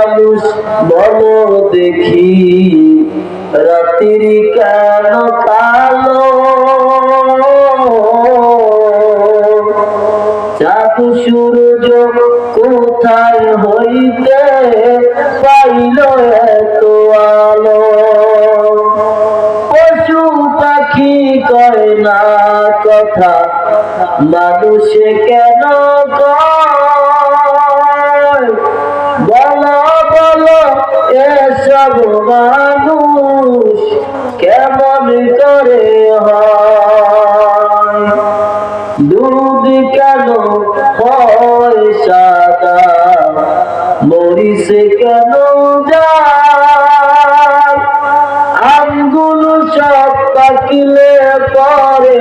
মানুষ বলো দেখি, রাত্রি কেন কালো? চাঁদ সূর্য কোথায় হইতে পাইল এত আলো? পশু পাখি কয় না কথা, মানুষে কেন কয় এসব মানুষ কেমন করে দুধ কেন সাদা মরিছে কেন আমগুলো সব পাকিলে পরে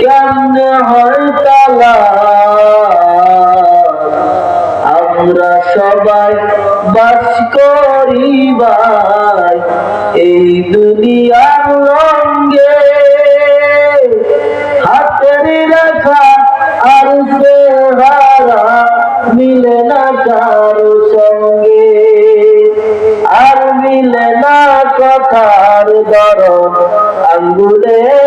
কেমনে হয়? আমরা সবাই বাস করি ভাই এই দুনিয়ার রঙ্গে হাতের রেখা আর চেহারা মিলে না কারও সঙ্গে। আর মিলে না কথার দরন আঙ্গুলের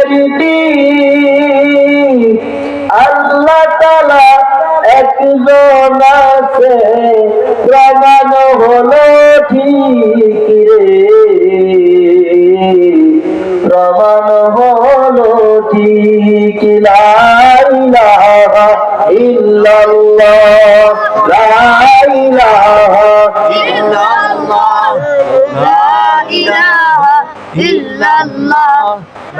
একজন আছে প্রমাণ হলো ঠিক রে। প্রমাণ হলো ঠিক, লা ইলাহা ইল্লাল্লাহ, লা ইলাহা illallah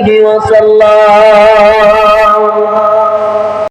عليه وسلم